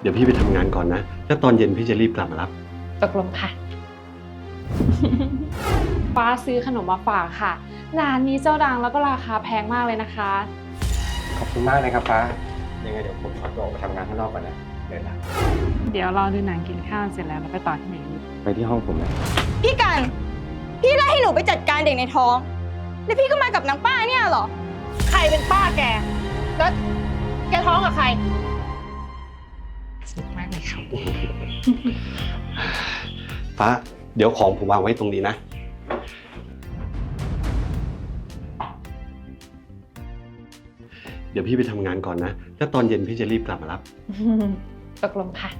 เดี๋ยวพี่ไปทำงานก่อนนะ แล้วตอนเย็นพี่จะรีบกลับมารับ ตกลงค่ะป้าซื้อขนมมาฝากค่ะ ร้านนี้เจ้าดังแล้วก็ราคาแพงมากเลยนะคะ ขอบคุณมากนะครับฟ้า ยังไงเดี๋ยวผมขอตัวออกไปทำงานข้างนอกก่อนนะเดินละเดี๋ยวรอดูหนังกินข้าวเสร็จแล้วเราไปต่อที่ไหนดีไปที่ห้องผมนะพี่กัน พี่ไล่ให้หนูไปจัดการเด็กในท้อง แล้วพี่ก็มากับนางป้าเนี่ยเหรอ ใครเป็นป้าแก แล้วแกท้องกับใคร ฟ้า เดี๋ยวของผมวางไว้ตรงนี้นะ เดี๋ยวพี่ไปทำงานก่อนนะ แล้วตอนเย็นพี่จะรีบกลับมารับ ตกลงค่ะ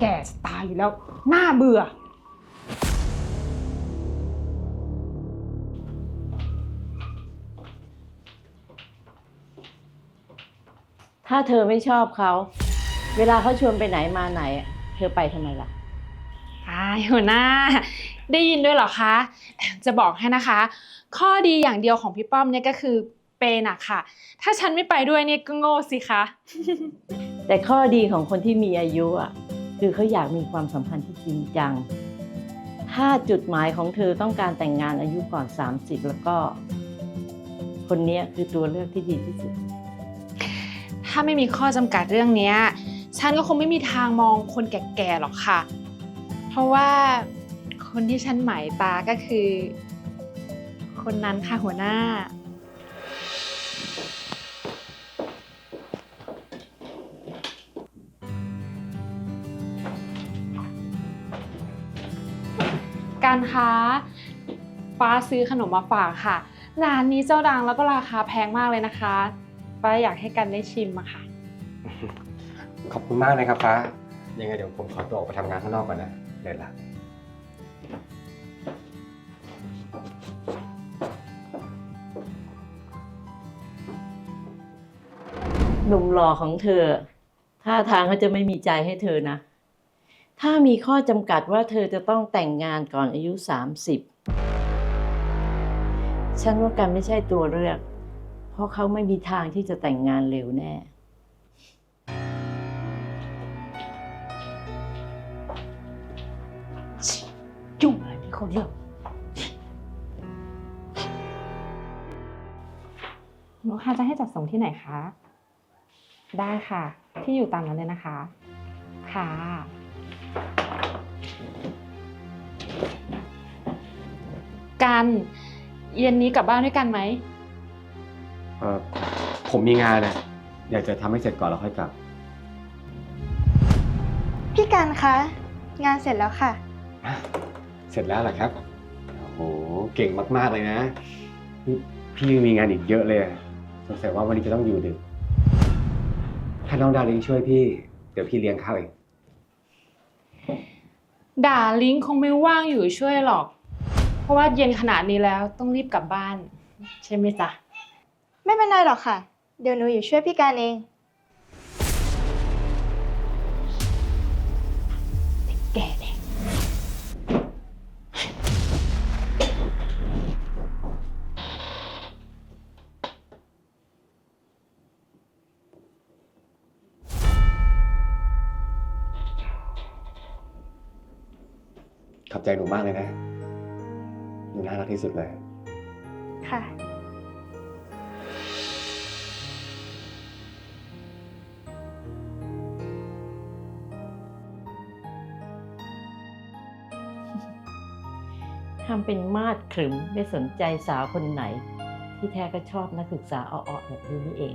แกสตาร์อยู่แล้วหน้าเบื่อ ถ้าเธอไม่ชอบเขา เวลาเขาชวนไปไหนมาไหนอะเธอไปทำไมล่ะอ้ายหัวหน้า ได้ยินด้วยเหรอคะ จะบอกให้นะคะ ข้อดีอย่างเดียวของพี่ป้อมเนี่ยก็คือเปย์หนักค่ะ ถ้าฉันไม่ไปด้วยเนี่ยก็โง่สิคะ แต่ข้อดีของคนที่มีอายุอะคือเขาอยากมีความสัมพันธ์ที่จริงจัง ถ้าจุดหมายของเธอต้องการแต่งงานอายุก่อน 30 แล้วก็ คนเนี้ยคือตัวเลือกที่ดีที่สุด ถ้าไม่มีข้อจำกัดเรื่องเนี้ฉันก็คงไม่มีทางมองคนแก่ๆหรอกค่ะ เพราะว่าคนที่ฉันหมายตาก็คือ คนนั้นค่ะหัวหน้า การค้าป้าซื้อขนมมาฝากค่ะ ร้านนี้เจ้าดังแล้วก็ราคาแพงมากเลยนะคะ ป้าอยากให้กันได้ชิมอะค่ะ ขอบคุณมากนะครับฟ้า ยังไงเดี๋ยวผมขอตัวออกไปทำงานข้างนอกก่อนนะเดินละ หนุ่มหล่อของเธอ ท่าทางเขาจะไม่มีใจให้เธอนะ ถ้ามีข้อจำกัดว่าเธอจะต้องแต่งงานก่อนอายุ 30 ฉันว่ากันไม่ใช่ตัวเลือก เพราะเขาไม่มีทางที่จะแต่งงานเร็วแน่ จุ่มอะไรไม่คนเลือกลูกค้าจะให้จัดส่งที่ไหนคะ ได้ค่ะ ที่อยู่ตามนั้นเลยนะคะ ค่ะ กัน เย็นนี้กลับบ้านด้วยกันไหม เออผมมีงานนะอยากจะทำให้เสร็จก่อนแล้วค่อยกลับ พี่กันคะ งานเสร็จแล้วค่ะ เสร็จแล้วเหรอครับ โอ้โห เก่งมากๆเลยนะนี่พี่ยังมีงานอีกเยอะเลยอะสงสัยว่าวันนี้จะต้องอยู่ดึก ถ้าน้องดาริงช่วยพี่ เดี๋ยวพี่เลี้ยงข้าวเอง ด่าลิงคงไม่ว่างอยู่ช่วยหรอก เพราะว่าเย็นขนาดนี้แล้วต้องรีบกลับบ้าน ใช่ไหมจ๊ะ ไม่เป็นไรหรอกค่ะ เดี๋ยวหนูอยู่ช่วยพี่กันเอง แก่แดงขอบใจหนูมากเลยนะ หนูน่ารักที่สุดเลย ค่ะ ทำเป็นมาดขรึมไม่สนใจสาวคนไหน ที่แท้ก็ชอบนักศึกษาอ้อๆแบบนี้นี่เอง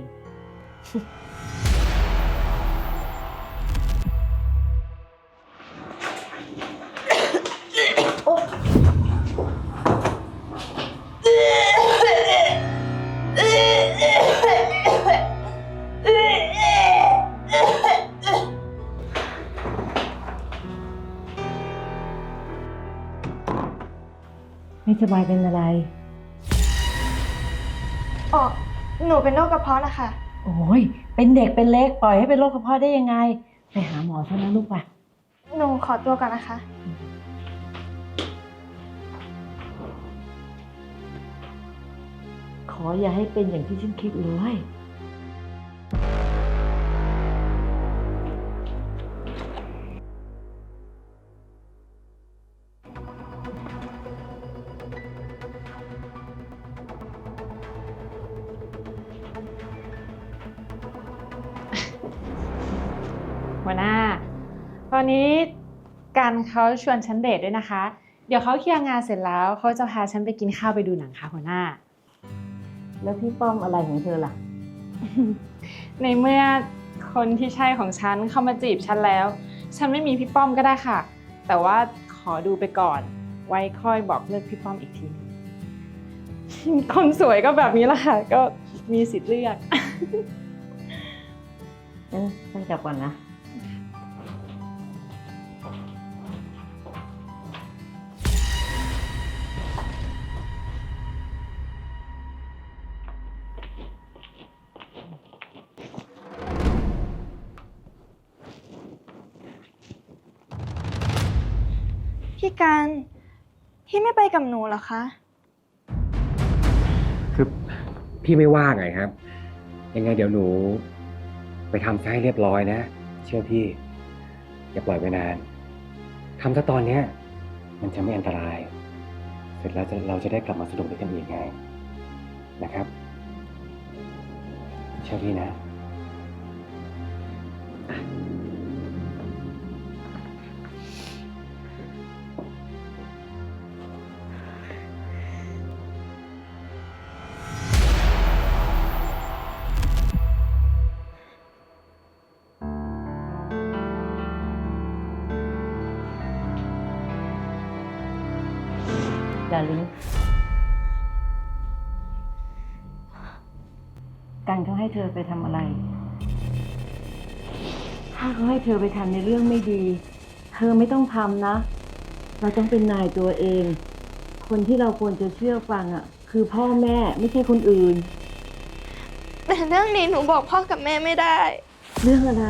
ไม่สบายเป็นอะไร อ๋อ หนูเป็นโรคกระเพาะนะคะ โอ้ย เป็นเด็กเป็นเล็กปล่อยให้เป็นโรคกระเพาะได้ยังไง ไปหาหมอซะนะลูกป่ะ หนูขอตัวก่อนนะคะ ขออย่าให้เป็นอย่างที่ฉันคิดเลย เขาชวนฉันเดทด้วยนะคะ เดี๋ยวเขาเคลียร์งานเสร็จแล้วเขาจะพาฉันไปกินข้าวไปดูหนังค่ะหัวหน้า แล้วพี่ป้อมอะไรของเธอล่ะ ในเมื่อคนที่ใช่ของฉันเข้ามาจีบฉันแล้ว ฉันไม่มีพี่ป้อมก็ได้ค่ะ แต่ว่าขอดูไปก่อน ไว้ค่อยบอกเลิกพี่ป้อมอีกทีหนึ่งคนสวยก็แบบนี้แหละค่ะ ก็มีสิทธิ์เลือกงั้นฉันกลับก่อนนะ พี่การ พี่ไม่ไปกับหนูเหรอคะ คือพี่ไม่ว่างไงครับ ยังไงเดี๋ยวหนู ไปทำซะให้เรียบร้อยนะ เชื่อพี่ อย่าปล่อยไว้นานทำซะตอนเนี้ย มันจะไม่อันตราย เสร็จแล้วจะเราจะได้กลับมาสนุกด้วยกันอีกไงนะครับ เชื่อพี่นะ ดาริงกันเขาให้เธอไปทำอะไร ถ้าเขาให้เธอไปทำในเรื่องไม่ดี เธอไม่ต้องทำนะ เราต้องเป็นนายตัวเอง คนที่เราควรจะเชื่อฟังอะ คือพ่อแม่ไม่ใช่คนอื่น แต่เรื่องนี้หนูบอกพ่อกับแม่ไม่ได้ เรื่องอะไร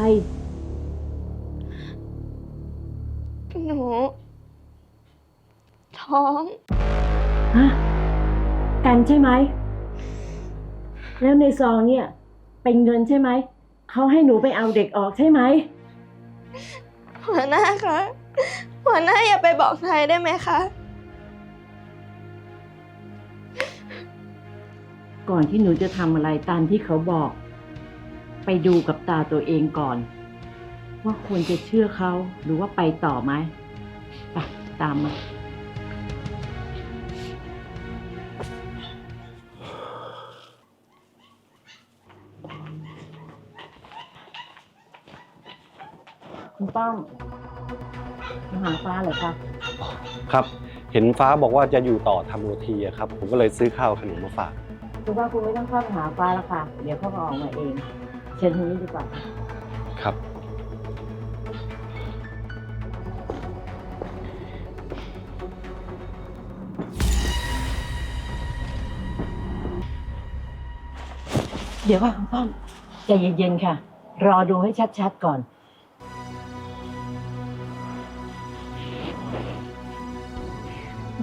หนู ท้อง ฮะกันใช่ไหม แล้วในซองเนี่ยเป็นเงินใช่ไหม เขาให้หนูไปเอาเด็กออกใช่ไหม หัวหน้าคะ หัวหน้าอย่าไปบอกใครได้ไหมคะ ก่อนที่หนูจะทำอะไรตามที่เขาบอก ไปดูกับตาตัวเองก่อน ว่าควรจะเชื่อเขาหรือว่าไปต่อไหมไปตามมา ป้อมมาหาฟ้าเหรอคะครับ เห็นฟ้าบอกว่าจะอยู่ต่อทำโรตีอะครับ ผมก็เลยซื้อข้าวขนมมาฝากคือว่าคุณไม่ต้องเข้าไปหาฟ้าแล้วค่ะ เดี๋ยวเขาก็ออกมาเอง เชิญทางนี้ดีกว่า ครับ เดี๋ยวค่ะคุณป้อมใจเย็นๆค่ะ รอดูให้ชัดๆก่อน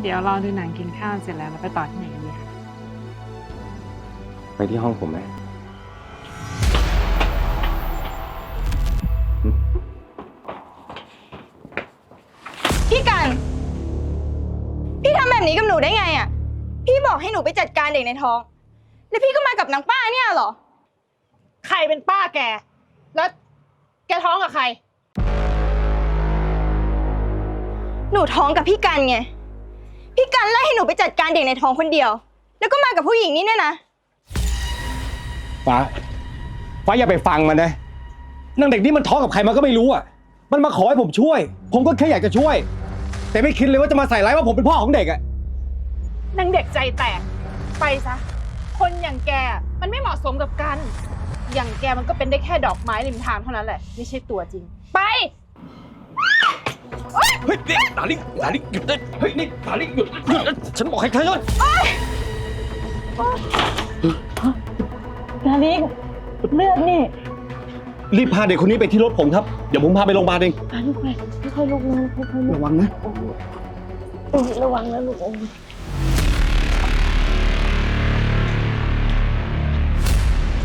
เดี๋ยวรอดูหนังกินข้าวเสร็จแล้วเราไปต่อที่ไหนกันดีคะไปที่ห้องผมไหมพี่กัน พี่ทำแบบนี้กับหนูได้ไงอะ พี่บอกให้หนูไปจัดการเด็กในท้อง แล้วพี่ก็มากับนางป้าเนี่ยเหรอ ใครเป็นป้าแก แล้วแกท้องกับใคร หนูท้องกับพี่กันไง พี่กันไล่ให้หนูไปจัดการเด็กในท้องคนเดียว แล้วก็มากับผู้หญิงนี่เนี่ยนะ ฟ้า ฟ้าอย่าไปฟังมันนะนางเด็กนี่มันท้องกับใครมันก็ไม่รู้อะ มันมาขอให้ผมช่วย ผมก็แค่อยากจะช่วย แต่ไม่คิดเลยว่าจะมาใส่ร้ายว่าผมเป็นพ่อของเด็กอะ นางเด็กใจแตก ไปซะ คนอย่างแกมันไม่เหมาะสมกับกัน อย่างแกมันก็เป็นได้แค่ดอกไม้ริมทางเท่านั้นแหละ ไม่ใช่ตัวจริง ไป เฮ้ยนี่ดาริงดาริงหยุดเลยเฮ้ยนี่ดาริงหยุดหยุดฉันบอกให้เธอหยุดดาริงเลือดนี่รีบพาเด็กคนนี้ไปที่รถผมครับ เดี๋ยวผมพาไปโรงพยาบาลเองพาลูกไปค่อยๆลุกนะค่อยๆลุกระวังนะโอ้โหโอ้ยระวังนะลูกโอ้ย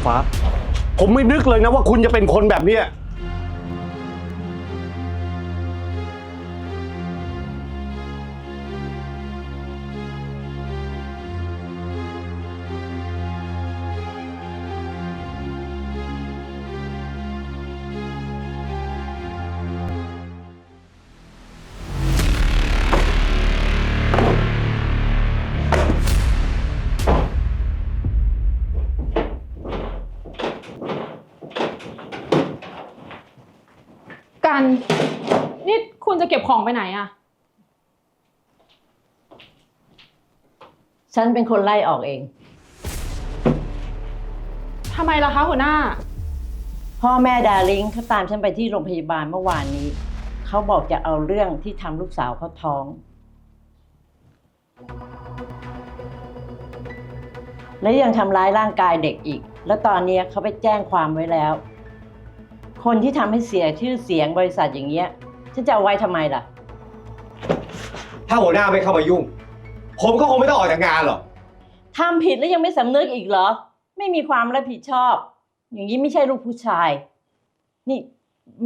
ฟ้า ผมไม่นึกเลยนะว่าคุณจะเป็นคนแบบเนี้ย กัน นี่คุณจะเก็บของไปไหนอะฉันเป็นคนไล่ออกเอง ทำไมล่ะคะหัวหน้า พ่อแม่ดาริงเขาตามฉันไปที่โรงพยาบาลเมื่อวานนี้ เขาบอกจะเอาเรื่องที่ทำลูกสาวเขาท้อง และยังทำร้ายร่างกายเด็กอีก แล้วตอนนี้เขาไปแจ้งความไว้แล้ว คนที่ทำให้เสียชื่อเสียงบริษัทอย่างเงี้ย ฉันจะเอาไว้ทำไมล่ะ ถ้าหัวหน้าไม่เข้ามายุ่ง ผมก็คงไม่ต้องออกจากงานหรอก ทำผิดแล้วยังไม่สำนึกอีกเหรอ ไม่มีความรับผิดชอบ อย่างนี้ไม่ใช่ลูกผู้ชาย นี่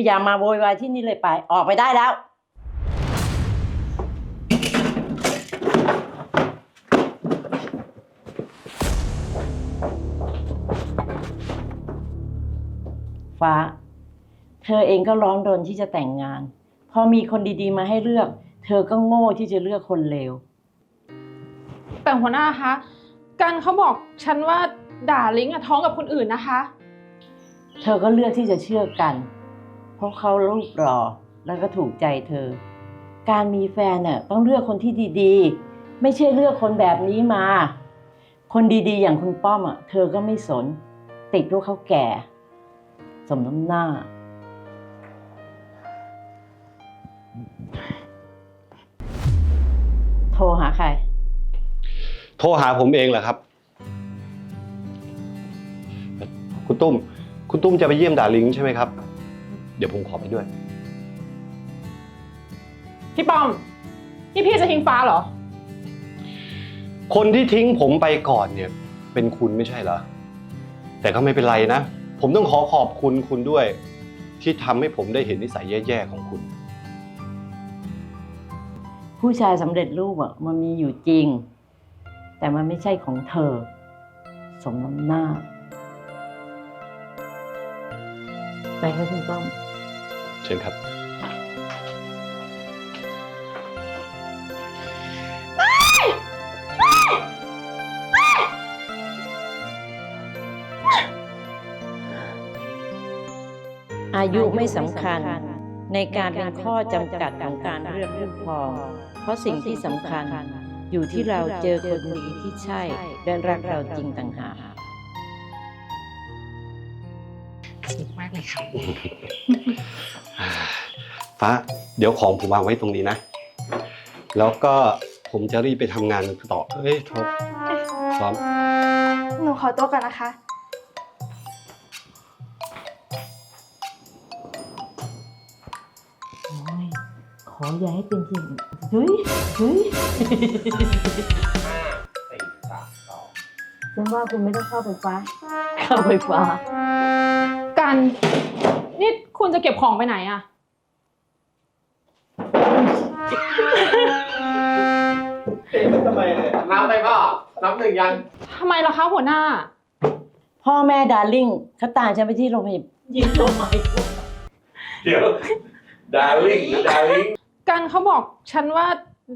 อย่ามาโวยวายที่นี่เลยไป ออกไปได้แล้ว ฟ้า เธอเองก็ร้อนรนที่จะแต่งงาน พอมีคนดีๆมาให้เลือก เธอก็โง่ที่จะเลือกคนเลว แต่หัวหน้าคะ กันเขาบอกฉันว่าด่าลิงอะท้องกับคนอื่นนะคะ เธอก็เลือกที่จะเชื่อกัน เพราะเขารูปหล่อแล้วก็ถูกใจเธอ การมีแฟนเน่ะต้องเลือกคนที่ดีๆ ไม่ใช่เลือกคนแบบนี้มา คนดีๆ อย่างคุณป้อมอะเธอก็ไม่สน ติดลูกเขาแก่ สมน้ำหน้า โทรหาใคร โทรหาผมเองแหละครับ คุณตุ้ม คุณตุ้มจะไปเยี่ยมดาริงใช่ไหมครับ เดี๋ยวผมขอไปด้วย พี่ป้อม นี่พี่จะทิ้งฟ้าเหรอ คนที่ทิ้งผมไปก่อนเนี่ย เป็นคุณไม่ใช่เหรอ แต่ก็ไม่เป็นไรนะ ผมต้องขอขอบคุณคุณด้วย ที่ทำให้ผมได้เห็นนิสัยแย่ๆของคุณ ผู้ชายสำเร็จรูปอะมันมีอยู่จริง แต่มันไม่ใช่ของเธอ สมน้ำหน้า ไปค่ะคุณป้อม เชิญครับ อายุไม่สำคัญ ในการเป็นข้อจำกัดของการเลือกคู่ครอง เพราะสิ่งที่สำคัญอยู่ที่เราเจอคนดีที่ใช่ และรักเราจริงต่างหากมากเลยค่ะฟ้าเดี๋ยวของผมวางไว้ตรงนี้นะ แล้วก็ผมจะรีบไปทำงานต่อ เอ้ยโทษพร้อม หนูขอตัวก่อนนะคะ ขออย่าให้เป็นจริงเฮ้ยเฮ้ยฉันว่าคุณไม่ต้องเข้าไฟฟ้าเข้าไฟฟ้า กัน นี่คุณจะเก็บของไปไหนอะทำไมเนี่ยนับไปพ่อนับหนึ่งยัง ทำไมล่ะคะหัวหน้า พ่อแม่ดาร์ลิ่งเขาตามฉันไปที่โรงพยาบาลยิงตัวใหม่เดี๋ยว ดาร์ลิงนะดาร์ลิง กันเขาบอกฉันว่า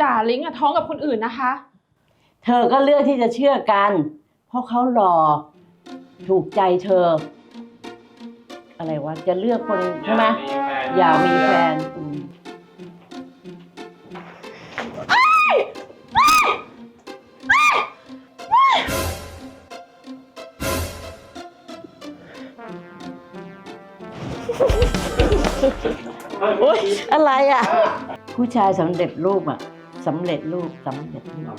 ด่าลิงอะท้องกับคนอื่นนะคะ เธอก็เลือกที่จะเชื่อกัน เพราะเขาหล่อถูกใจเธอ อะไรวะจะเลือกคนใช่ไหมอยากมีแฟนอืมโอ๊ยอะไรอะ ผู้ชายสำเร็จรูปอะสำเร็จรูปสำเร็จรูป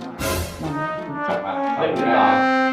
มันไม่ถูกใจเล่นเหรอ